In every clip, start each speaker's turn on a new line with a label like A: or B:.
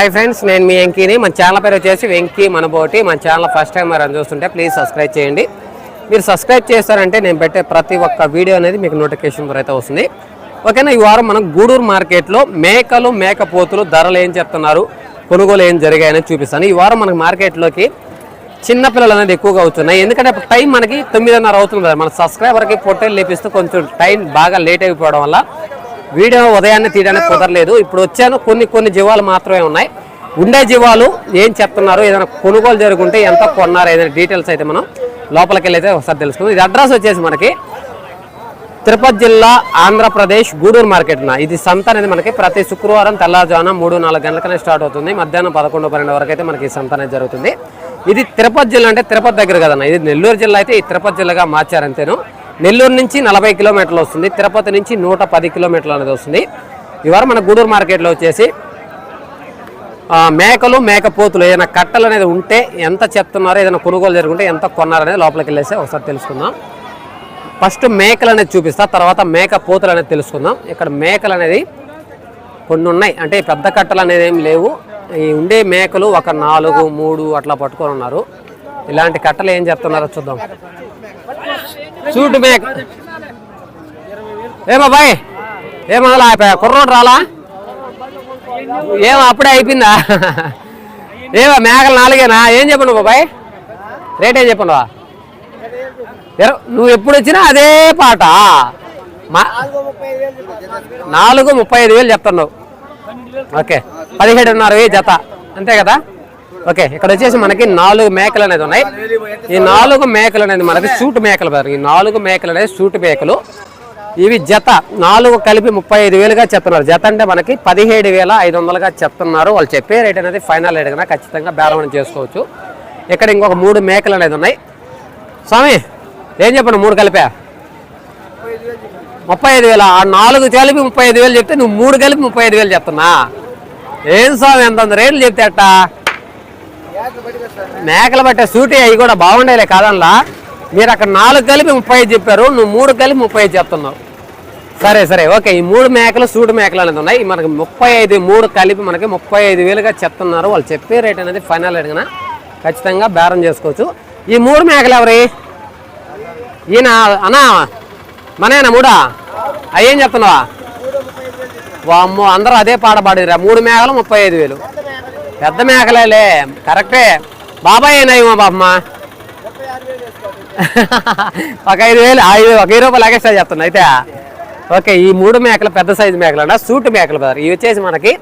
A: Hi friends నేను మీ వెంకీని. మన channel పేరు వచ్చేసి వెంకీ మనబోటి. మన ఛానల్ ఫస్ట్ టైం మరి చూస్తుంటే ప్లీజ్ సబ్స్క్రైబ్ చేయండి. మీరు సబ్స్క్రైబ్ చేస్తారంటే నేను పెట్టే ప్రతి ఒక్క వీడియో అనేది మీకు నోటిఫికేషన్ అయితే వస్తుంది. ఓకేనా ఈ వారం మనం గూడూరు మార్కెట్లో మేకలు మేకపోతులు ధరలు ఏం చెప్తున్నారు కొనుగోలు ఏం జరిగాయని చూపిస్తాను. ఈ వారం మనకు మార్కెట్లోకి చిన్నపిల్లలు అనేది ఎక్కువగా అవుతున్నాయి. ఎందుకంటే టైం మనకి తొమ్మిదిన్నర అవుతుంది కదా. మన సబ్స్క్రైబర్కి ఫోటోలు లేపిస్తూ కొంచెం టైం బాగా లేట్ అయిపోవడం వల్ల వీడియో ఉదయాన్నే తీయడానికి కుదరలేదు. ఇప్పుడు వచ్చాను. కొన్ని కొన్ని జీవాలు మాత్రమే ఉన్నాయి. ఉండే జీవాలు ఏం చెప్తున్నారు? ఏదైనా కొనుగోలు జరుగుంటే ఎంత కొన్నారు? ఏదైనా డీటెయిల్స్ అయితే మనం లోపలికి వెళ్ళైతే ఒకసారి తెలుసుకుందాం. ఇది అడ్రస్ వచ్చేసి మనకి తిరుపతి జిల్లా ఆంధ్రప్రదేశ్ గూడూరు మార్కెట్ ఇది సంత అనేది మనకి ప్రతి శుక్రవారం తెల్లవారుజామున మూడు నాలుగు గంటలకనే స్టార్ట్ అవుతుంది. మధ్యాహ్నం పదకొండు పన్నెండు వరకు అయితే మనకి ఈ సంత అనేది జరుగుతుంది. ఇది తిరుపతి జిల్లా అంటే తిరుపతి దగ్గర కదన్న. ఇది నెల్లూరు జిల్లా అయితే ఈ తిరుపతి జిల్లాగా మార్చారంతేను. నెల్లూరు నుంచి నలభై కిలోమీటర్లు వస్తుంది. తిరుపతి నుంచి నూట పది కిలోమీటర్లు అనేది వస్తుంది. ఇవాళ మన గూడూరు మార్కెట్లో వచ్చేసి మేకలు మేకపోతులు ఏదైనా కట్టలు అనేది ఉంటే ఎంత చెప్తున్నారో ఏదైనా కొనుగోలు జరుగుంటే ఎంత కొన్నారనేది లోపలికి వెళ్ళేసి ఒకసారి తెలుసుకుందాం. ఫస్ట్ మేకలు అనేది చూపిస్తా తర్వాత మేక పోతులు అనేది తెలుసుకుందాం. ఇక్కడ మేకలు అనేది కొన్ని ఉన్నాయి. అంటే పెద్ద కట్టలు అనేది ఏం లేవు. ఈ ఉండే మేకలు ఒక నాలుగు మూడు అట్లా పట్టుకొని ఉన్నారు. ఇలాంటి కట్టలు ఏం చెప్తున్నారో చూద్దాం. చూడు మేక ఏమా బాయ్ ఏమలా కుర్రోడు రాలా? ఏమో అప్పుడే అయిపోయిందా? ఏమో మేకలు నాలుగేనా? ఏం చెప్పండి బాబాయ్? రేట్ ఏం చెప్పండి నువ్వు ఎప్పుడు వచ్చినా అదే పాట. మా నాలుగు ముప్పై ఐదు వేలు చెప్తున్నావు. ఓకే. పదిహేడున్నర వెయ్యి జత. అంతే కదా? ఓకే ఇక్కడ వచ్చేసి మనకి నాలుగు మేకలు అనేది ఉన్నాయి. ఈ నాలుగు మేకలు అనేది మనకి సూట్ మేకలు పేరు ఈ నాలుగు మేకలు అనేది సూట్ మేకలు. ఇవి జత నాలుగు కలిపి ముప్పై ఐదు వేలుగా చెప్తున్నారు. జత అంటే మనకి పదిహేడు వేల ఐదు వందలుగా చెప్తున్నారు. వాళ్ళు చెప్పే రేట్ అనేది ఫైనల్ రేట్ కన్నా ఖచ్చితంగా బేరం చేసుకోవచ్చు. ఇక్కడ ఇంకొక మూడు మేకలు అనేది ఉన్నాయి. స్వామి ఏం చెప్పండి? మూడు కలిపా? ముప్పై ఐదు వేల. ఆ నాలుగు కలిపి ముప్పై ఐదు వేలు చెప్తే నువ్వు మూడు కలిపి ముప్పై ఐదు వేలు చెప్తున్నా. ఏం స్వామి ఎంత రేట్లు చెప్తే అట్టా? మేకలు పట్టే సూటి అవి కూడా బాగుండేలే కాదనలా? మీరు అక్కడ నాలుగు కలిపి ముప్పై చెప్పారు నువ్వు మూడు కలిపి ముప్పై ఐదు చెప్తున్నావు. సరే సరే ఓకే ఈ మూడు మేకలు సూడు మేకలు అనేది ఉన్నాయి. మనకి ముప్పై ఐదు మూడు కలిపి మనకి ముప్పై ఐదు వేలుగా చెప్తున్నారు. వాళ్ళు చెప్పే రేట్ అనేది ఫైనల్ అడిగిన ఖచ్చితంగా బేరం చేసుకోవచ్చు. ఈ మూడు మేకలు ఎవరి? ఈయన అన్నా మనేనా మూడా? అయ్యేం చెప్తున్నావా? వామ్మో అందరూ అదే పాట పాడిరా మూడు మేకలు ముప్పై ఐదు వేలు. పెద్ద మేకలేలే కరెక్టే. బాబాయ్ ఏనాయి బాబమ్మ ఒక ఐదు వేలు ఐదు ఒక వెయ్యి రూపాయలు ఎక్స్ట్రా చెప్తున్నా అయితే. ఓకే ఈ మూడు మేకలు పెద్ద సైజు మేకలు అంట సూట్ మేకలు బ్రదర్. ఇవి వచ్చేసి మనకి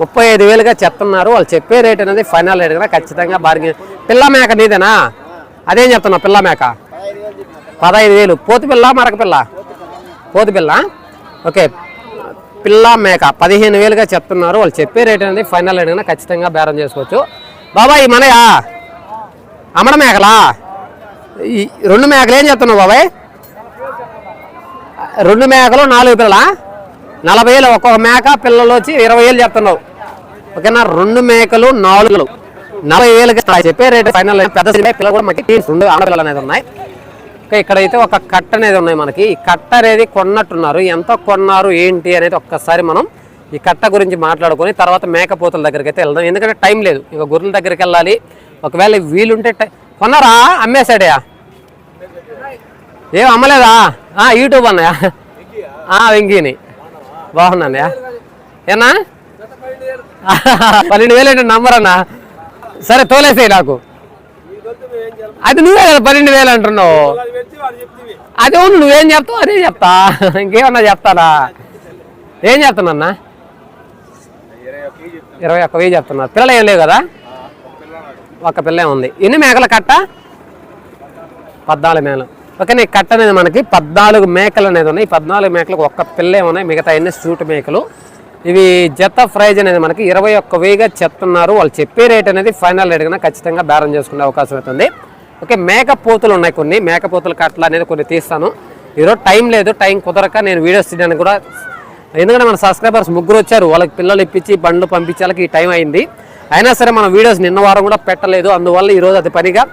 A: ముప్పై ఐదు వేలుగా చెప్తున్నారు. వాళ్ళు చెప్పే రేట్ అనేది ఫైనల్ రేట్ కదా ఖచ్చితంగా బార్గెన్ పిల్ల మేక నీదేనా? అదేం చెప్తున్నావు పిల్ల మేక? పదహైదు వేలు. పోతు పిల్ల మరక పిల్ల? పోతు పిల్ల. ఓకే పిల్ల మేక. పదిహేను వేలుగా చెప్తున్నారు. వాళ్ళు చెప్పే రేట్ అనేది ఫైనల్ అడిగినా ఖచ్చితంగా బేరం చేసుకోవచ్చు. బాబాయ్ మనయా? అమడ మేకలా? ఈ రెండు మేకలు ఏం చెప్తున్నావు బాబాయ్? రెండు మేకలు నాలుగు పిల్లలా? నలభై వేలు ఒక్కొక్క మేక పిల్లలు వచ్చి ఇరవై వేలు చెప్తున్నావు. ఓకేనా? రెండు మేకలు నాలుగులు నలభై వేలుగా చెప్పే రేట్ ఫైనల్ పెద్ద పిల్లలు కూడా మనకి టీమ్స్ రెండు ఆడపిల్లలు అనేది ఉన్నాయి. ఇక్కడైతే ఒక కట్ట అనేది ఉన్నాయి మనకి. ఈ కట్ట అనేది కొన్నట్టున్నారు. ఎంత కొన్నారు ఏంటి అనేది ఒక్కసారి మనం ఈ కట్ట గురించి మాట్లాడుకొని తర్వాత మేకపోతుల దగ్గరికి అయితే వెళ్దాం. ఎందుకంటే టైం లేదు. ఇక గొర్రెల దగ్గరికి వెళ్ళాలి. ఒకవేళ వీలుంటే టై- కొన్నారా? అమ్మేశాడయా? ఏం అమ్మలేదా? యూట్యూబ్ అన్నయా వెంకీని. బాగున్నానయా ఏనా? పన్నెండు వేలు. ఏంటి నంబర్ అన్నా సరే తోలేసేయి నాకు. అది నువ్వే కదా పన్నెండు వేలు అంటున్నావు. అదే అవును నువ్వేం చెప్తావు? అదే చెప్తా. ఇంకేమన్నా చెప్తానా? ఏం చెప్తున్నా ఇరవై ఒక్క వెయ్యి చెప్తున్నా. పిల్లలు ఏం లేవు కదా? ఒక పిల్ల ఉంది. ఎన్ని మేకల కట్ట? పద్నాలుగు మేకలు. ఓకే నీ కట్ట అనేది మనకి పద్నాలుగు మేకలు అనేది ఉన్నాయి. పద్నాలుగు మేకలకు ఒక్క పిల్లే ఉన్నాయి. మిగతా అన్ని సూట్ మేకలు? ఇవి జత ప్రైజ్ అనేది మనకి ఇరవై ఒక్క వేయిగా చెప్తున్నారు. వాళ్ళు చెప్పే రేట్ అనేది ఫైనల్ రేట్ కన్నా ఖచ్చితంగా బేరం చేసుకునే అవకాశం అవుతుంది ఓకే మేకపోతులు ఉన్నాయి కొన్ని. మేకపోతుల కట్టలు అనేది కొన్ని తీస్తాను. ఈరోజు టైం లేదు టైం కుదరక నేను వీడియోస్ తీయడానికి కూడా ఎందుకంటే మన సబ్స్క్రైబర్స్ ముగ్గురు వచ్చారు. వాళ్ళకి పిల్లలు ఇప్పించి బండ్లు పంపించాలకి ఈ టైం అయింది. అయినా సరే మన వీడియోస్ నిన్న వారం కూడా పెట్టలేదు. అందువల్ల ఈరోజు అది పనిగా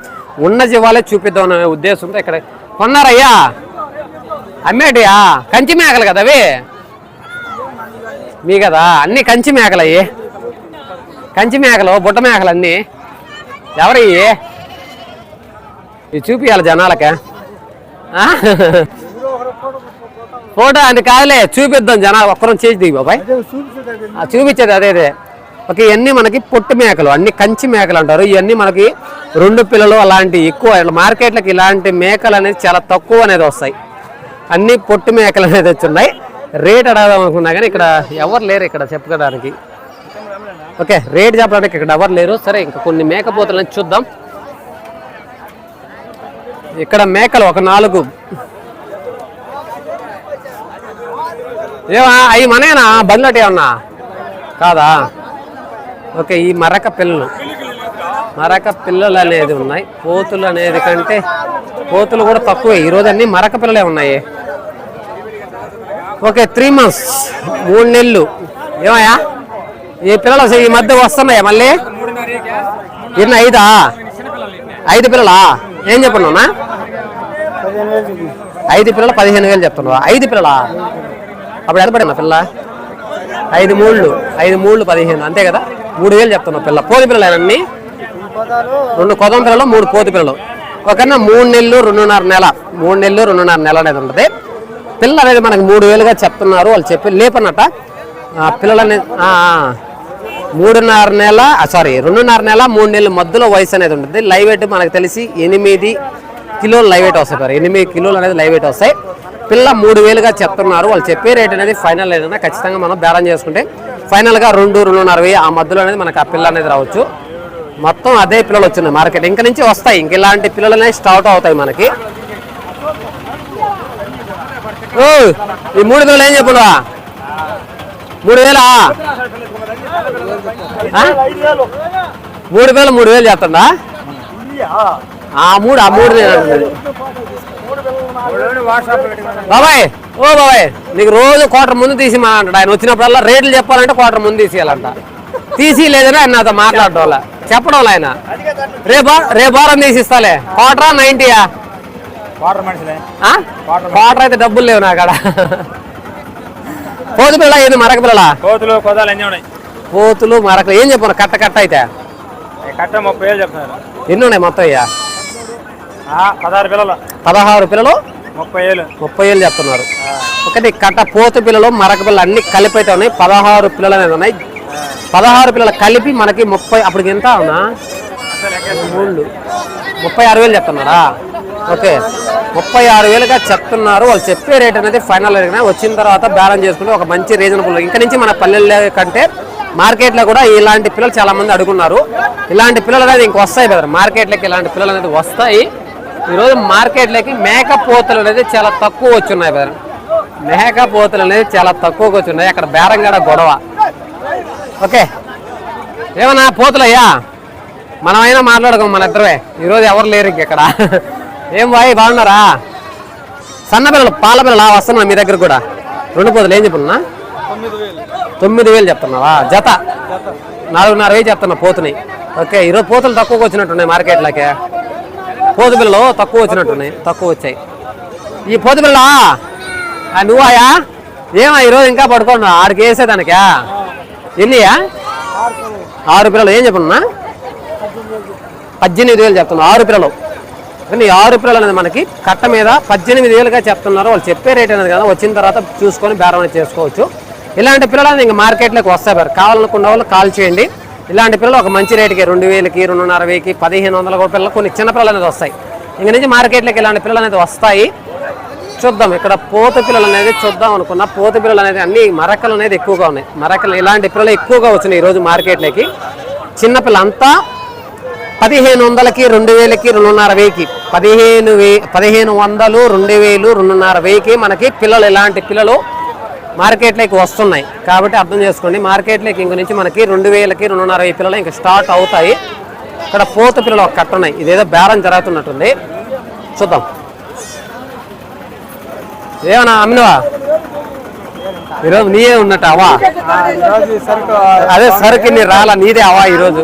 A: ఉన్న జీవాలే చూపిద్దాం అనే ఉద్దేశంతో ఇక్కడ కొన్నారయ్యా. అమ్మేటియా? కంచి మేకలు కదా అవి? మీ కదా? అన్ని కంచి మేకలు అయ్యి. కంచి మేకలు బుట్ట మేకలు అన్నీ. ఎవరి ఇవి చూపియాలి జనాలకే? ఫోటో అది కాదులే చూపిద్దాం జనాలు. ఒక్కరం చేసి దిగి బాబాయ్. చూపించేది అదే. అదే ఓకే ఇవన్నీ మనకి పొట్టు మేకలు అన్ని కంచి మేకలు అంటారు. ఇవన్నీ మనకి రెండు పిల్లలు అలాంటి ఎక్కువ మార్కెట్లకి ఇలాంటి మేకలు అనేది చాలా తక్కువ అనేది వస్తాయి. అన్ని పొట్టు మేకలు అనేది వచ్చున్నాయి రేట్ అడగదాం అనుకున్నా కానీ ఇక్కడ ఎవరు లేరు ఇక్కడ చెప్పుకోవడానికి. ఓకే రేట్ చెప్పడానికి ఇక్కడ ఎవరు లేరు. సరే ఇంకా కొన్ని మేకపోతలని చూద్దాం. ఇక్కడ మేకలు ఒక నాలుగు. ఏమా అవి మనేనా బండ్లటి ఏమన్నా? కాదా? ఓకే ఈ మరక పిల్లలు మరక పిల్లలు అనేది ఉన్నాయి. పోతులు అనేది కంటే పోతులు కూడా తక్కువే. ఈరోజు అన్ని మరక పిల్లలే ఉన్నాయి. ఓకే త్రీ మంత్స్ మూడు నెలలు. ఏమయ్యా? ఈ పిల్లలు అసలు ఈ మధ్య వస్తున్నాయా మళ్ళీ? ఇన్న ఐదా? ఐదు పిల్లలా? ఏం చెప్పన్నా ఐదు పిల్లలు పదిహేను వేలు చెప్తున్నావా? ఐదు పిల్లలా? అప్పుడు ఎంత పడినా పిల్ల? ఐదు మూళ్ళు. ఐదు మూళ్ళు పదిహేను. అంతే కదా? మూడు వేలు చెప్తున్నావు పిల్ల. పోతి పిల్లలు రెండు కొదం పిల్లలు మూడు పోతి పిల్లలు. ఒకన్నా మూడు నెలలు రెండున్నర నెల. మూడు నెలలు రెండున్నర నెల అనేది ఉంటుంది. పిల్లలు అనేది మనకి మూడు వేలుగా చెప్తున్నారు వాళ్ళు చెప్పి లేపన్నట ఆ, పిల్లలు అనేది మూడున్నర నెల సారీ రెండున్నర నెల మూడు నెలల మధ్యలో వయసు అనేది ఉంటుంది. లైవ్ వెయిట్ మనకు తెలిసి ఎనిమిది కిలోలు లైవ్ వెయిట్ వస్తాయి సార్. ఎనిమిది కిలోలు అనేది లైవ్ వెయిట్ వస్తాయి. పిల్ల మూడు వేలుగా చెప్తున్నారు. వాళ్ళు చెప్పే రేట్ అనేది ఫైనల్ ఏదైనా ఖచ్చితంగా మనం బేరం చేసుకుంటే ఫైనల్గా రెండు రెండున్నర వెయ్యి ఆ మధ్యలో అనేది మనకు ఆ పిల్ల అనేది రావచ్చు. మొత్తం అదే పిల్లలు వచ్చినాయి మార్కెట్. ఇంక నుంచి వస్తాయి. ఇంక ఇలాంటి పిల్లలు అనేవి స్టార్ట్ అవుతాయి మనకి. ఓ ఈ మూడు వేలు ఏం చెప్పురా మూడు వేలా? మూడు వేలు మూడు వేలు చేస్తుందా? ఆ మూడు ఆ మూడు బాబాయ్ ఓ బాబాయ్ నీకు రోజు క్వార్టర్ ముందు తీసి అంటాడు. ఆయన వచ్చినప్పుడల్లా రేట్లు చెప్పాలంటే క్వార్టర్ ముందు తీసేయాలంట. తీసి లేదని ఆయన నాతో మాట్లాడటం వల్ల. చెప్పడం వల్ల ఆయన. రేపు రేపు వారం తీసి ఇస్తాలే క్వార్టరా నైంటీయా క్వార్టర్ అయితే డబ్బులు లేవు నా కాడ పోతు పిల్ల ఏంది మరక పిల్లల?
B: కోతులు కొదాలు అన్నీ ఉన్నాయి.
A: పోతులు మరకలు. ఏం చెప్పను కట్ట కట్ట అయితే?
B: కట్ట ముప్పై వేలు చెప్తున్నారు.
A: ఎన్ని ఉన్నాయి మొత్తం అయ్యా
B: పదహారు పిల్లలు.
A: పదహారు పిల్లలు?
B: ముప్పై వేలు.
A: ముప్పై ఏళ్ళు చెప్తున్నారు. ఒకటి కట్ట పోతు పిల్లలు మరక పిల్లలు అన్ని కలిపి అయితే ఉన్నాయి. పదహారు పిల్లలు అనేది ఉన్నాయి. పదహారు పిల్లలు కలిపి మనకి ముప్పై అప్పటికి ఎంత అవునా? ముప్పై ఆరు వేలు చెప్తున్నారా? ఓకే. ముప్పై ఆరు వేలుగా చెప్తున్నారు. వాళ్ళు చెప్పే రేట్ అనేది ఫైనల్ రేట్ వచ్చిన తర్వాత బ్యాలెన్స్ చేసుకుంటే ఒక మంచి రీజనబుల్ ఇంకా నుంచి మన పల్లెల్లో కంటే మార్కెట్లో కూడా ఇలాంటి పిల్లలు చాలామంది అడుగున్నారు ఇలాంటి పిల్లలు అనేది ఇంక వస్తాయి కదా మార్కెట్లోకి ఇలాంటి పిల్లలు అనేది వస్తాయి. ఈరోజు మార్కెట్లోకి మేకపోతలు అనేది చాలా తక్కువ వచ్చున్నాయి బ్రదర్. మేకపోతలు అనేది చాలా తక్కువగా వచ్చున్నాయి అక్కడ బేరంగడ గొడవ. ఓకే. ఏమన్నా పోతులయ్యా? మనమైనా మాట్లాడుకోం మన ఇద్దరే ఈరోజు ఎవరు లేరు ఇంక ఇక్కడ. ఏం వాయి బాగున్నారా? సన్న పిల్లలు పాల పిల్లలు వస్తున్నా మీ దగ్గర కూడా. రెండు పోతులు ఏం చెప్పున్నా తొమ్మిది వేలు చెప్తున్నావా? జత. నాలుగున్నర వేలు చెప్తున్నా పోతున్నాయి ఓకే ఈరోజు పోతులు తక్కువగా వచ్చినట్టున్నాయి మార్కెట్లోకి. పోతు పిల్లలు తక్కువ వచ్చినట్టున్నాయి తక్కువ వచ్చాయి. ఈ పోతు పిల్ల ఆ, నువ్వాయా? ఏమా ఈరోజు ఇంకా పడుకోండి? ఆడికి వేసేదానికా ఎన్నియా ఆరు పిల్లలు ఏం చెప్పున్నా పద్దెనిమిది వేలు చెప్తున్నారు ఆరు పిల్లలు. కానీ ఆరు పిల్లలు అనేది మనకి కట్ట మీద పద్దెనిమిది వేలుగా చెప్తున్నారు. వాళ్ళు చెప్పే రేట్ అనేది కదా వచ్చిన తర్వాత చూసుకొని బేరం చేసుకోవచ్చు. ఇలాంటి పిల్లలు అనేది ఇంకా మార్కెట్లోకి వస్తాయి. కావాలనుకున్న వాళ్ళు కాల్ చేయండి. ఇలాంటి పిల్లలు ఒక మంచి రేటుకి రెండు వేలకి రెండున్నర వేలకి పదిహేను వందల కూడా పిల్లలు కొన్ని చిన్న పిల్లలు అనేది వస్తాయి. ఇంక నుంచి మార్కెట్లోకి ఇలాంటి పిల్లలు అనేది వస్తాయి. చూద్దాం ఇక్కడ పోత పిల్లలు అనేది చూద్దాం అనుకున్న. పోత పిల్లలు అనేది అన్ని మరకలు అనేది ఎక్కువగా ఉన్నాయి. మరకలు ఇలాంటి పిల్లలు ఎక్కువగా వచ్చినాయి ఈరోజు మార్కెట్లోకి. చిన్నపిల్ల అంతా పదిహేను వందలకి రెండు వేలకి రెండున్నర వెయ్యికి పదిహేను వే పదిహేను వందలు రెండు వేలు రెండున్నర వెయ్యికి మనకి పిల్లలు ఇలాంటి పిల్లలు మార్కెట్లోకి వస్తున్నాయి. కాబట్టి అర్థం చేసుకోండి మార్కెట్లోకి ఇంక నుంచి మనకి రెండు వేలకి రెండున్నర వెయ్యి పిల్లలు ఇంకా స్టార్ట్ అవుతాయి. ఇక్కడ పోత పిల్లలు ఒక కట్ట ఉన్నాయి. ఇదేదో బేరం జరుగుతున్నట్టుంది. చూద్దాం. ఏమన్నా అమ్మినవా? ఈరోజు నీయే ఉన్నట్టు అవా అదే సరుకు నీ రాలా నీదే అవా ఈరోజు?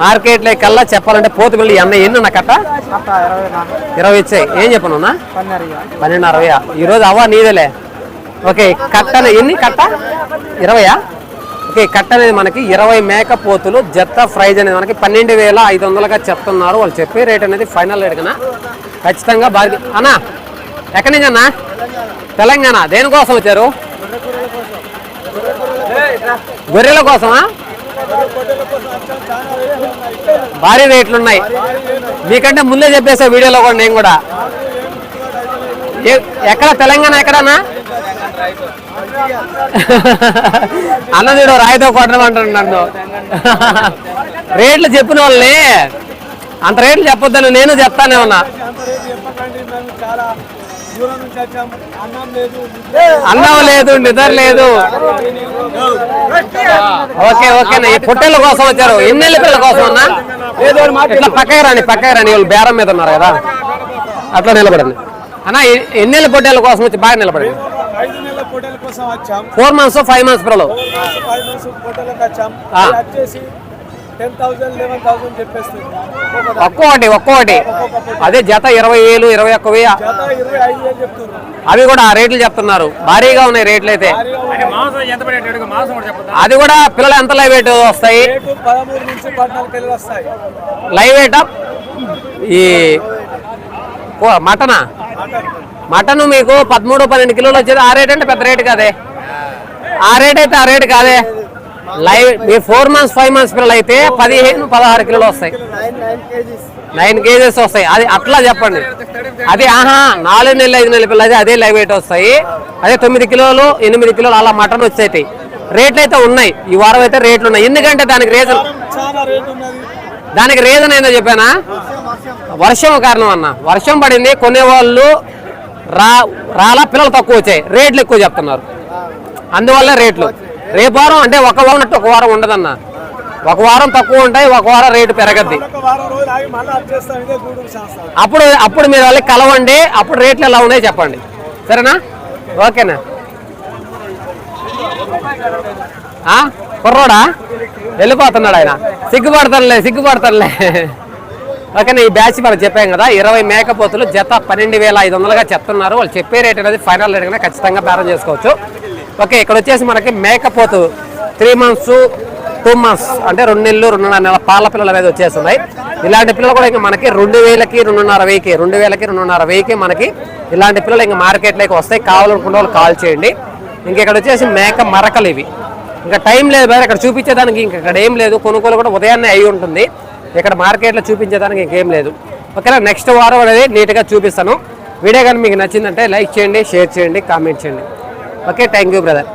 A: మార్కెట్లో కల్లా చెప్పాలంటే పోతు పిల్లలు ఎన్న ఎన్ని ఉన్నా కట్ట?
B: ఇరవై
A: ఇచ్చాయి ఏం చెప్పను
B: పన్నెండు
A: అరవై ఈరోజు అవ్వ నీదేలే. ఓకే కట్ట ఎన్ని కట్ట? ఇరవయా? ఓకే కట్ట అనేది మనకి ఇరవై మేకపోతులు జత్త ప్రైజ్ అనేది మనకి పన్నెండు వేల ఐదు వందలుగా చెప్తున్నారు. వాళ్ళు చెప్పే రేట్ అనేది ఫైనల్ రేట్ కన్నా ఖచ్చితంగా బాగా అన్నా ఎక్కడి నుంచి అన్నా? తెలంగాణ. దేనికోసం వచ్చారు? గొర్రెల కోసమా? భారీ రేట్లు ఉన్నాయి. మీకంటే ముందే చెప్పేసా వీడియోలో కూడా నేను కూడా. ఎక్కడ? తెలంగాణ ఎక్కడనా అన్నదీడు రాయితో కొట్టడం అంటాడు నన్ను. రేట్లు చెప్పిన వాళ్ళని. అంత రేట్లు చెప్పొద్దని నేను చెప్తానే ఉన్నా.
B: అన్నం లేదు
A: అన్నం లేదు నిద్ర లేదు. ఓకే ఓకే ఈ పొట్టేళ్ళ కోసం వచ్చారు. ఎన్నెళ్ళ పిల్లల కోసం అన్నా? ఇట్లా పక్కకి రాని పక్కకి రాని వాళ్ళు బేరం మీద ఉన్నారు కదా. అట్లా నిలబడండి. అన్న ఎన్నెళ్ళ పొట్టేళ్ళ కోసం వచ్చి బాగా నిలబడండి. ఫోర్ మంత్స్ ఫైవ్ మంత్స్ పిల్లలు ఒక్కోటి ఒక్కోటి అదే జత ఇరవై వేలు ఇరవై ఒక్క వెయ్యి. అవి కూడా ఆ రేట్లు చెప్తున్నారు. భారీగా ఉన్నాయి రేట్లు అయితే. అది కూడా పిల్లలు ఎంత లైవ్ వెయిట్ వస్తాయి? Live weight? ఈ మటనా? మటన్. మీకు పదమూడు పన్నెండు కిలోలు వచ్చేది. ఆ రేట్ అంటే పెద్ద రేట్ కాదే. ఆ రేట్ అయితే ఆ రేట్ కాదే. లైవ్ మీ ఫోర్ మంత్స్ ఫైవ్ మంత్స్ పిల్లలు అయితే పదిహేను పదహారు కిలోలు వస్తాయి. నైన్ కేజెస్ వస్తాయి. అది అట్లా చెప్పండి. అది ఆహా నాలుగు నెలలు ఐదు నెలల పిల్లలు అదే లైవ్ వెయిట్ వస్తాయి. అదే తొమ్మిది కిలోలు ఎనిమిది కిలోలు అలా మటన్ వచ్చేటి. రేట్లు అయితే ఉన్నాయి. ఈ వారం అయితే రేట్లు ఉన్నాయి. ఎందుకంటే దానికి రీజన్ దానికి రీజన్ ఏందో చెప్పానా? వర్షం కారణం అన్న. వర్షం పడింది కొనేవాళ్ళు రా రాలా పిల్లలు తక్కువ వచ్చాయి. రేట్లు ఎక్కువ చెప్తున్నారు. అందువల్ల రేట్లు రేపు వారం అంటే ఒక వారం ఒక వారం ఉండదన్న. ఒక వారం తక్కువ ఉంటాయి ఒక వారం రేటు పెరగద్ది. అప్పుడు అప్పుడు మీరు వాళ్ళకి కలవండి అప్పుడు రేట్లు ఎలా ఉన్నాయో చెప్పండి. సరేనా? ఓకేనా? కుర్రోడా? వెళ్ళిపోతున్నాడు ఆయన. సిగ్గుపడతానులే సిగ్గుపడతానులే ఓకేనా ఈ బ్యాచ్ మనం చెప్పాం కదా ఇరవై మేకపోతులు జత పన్నెండు వేల ఐదు వందలుగా చెప్తున్నారు. వాళ్ళు చెప్పే రేట్ అనేది ఫైనల్ రేట్ కన్నా ఖచ్చితంగా బేరం చేసుకోవచ్చు. ఓకే ఇక్కడ వచ్చేసి మనకి మేకపోతు. త్రీ మంత్స్ టూ మంత్స్ అంటే రెండు నెలలు రెండున్నర నెలల పాల పిల్లలు అనేది వచ్చేస్తున్నాయి. ఇలాంటి పిల్లలు కూడా ఇంకా మనకి రెండు వేలకి రెండున్నర వెయ్యికి రెండు వేలకి రెండున్నర వెయ్యికి మనకి ఇలాంటి పిల్లలు ఇంకా మార్కెట్లోకి వస్తాయి. కావాలనుకున్న వాళ్ళు కాల్ చేయండి. ఇంక ఇక్కడ వచ్చేసి మేక మరకలు ఇవి. ఇంకా టైం లేదు బాగా ఇక్కడ చూపించేదానికి ఇంక ఇక్కడ ఏం లేదు. కొనుగోలు కూడా ఉదయాన్నే అయి ఉంటుంది. ఇక్కడ మార్కెట్లో చూపించేదానికి ఇంకేం లేదు. ఓకేనా? నెక్స్ట్ వారం అనేది నీట్గా చూపిస్తాను. వీడియో కానీ మీకు నచ్చిందంటే లైక్ చేయండి షేర్ చేయండి కామెంట్ చేయండి. Okay thank you brother.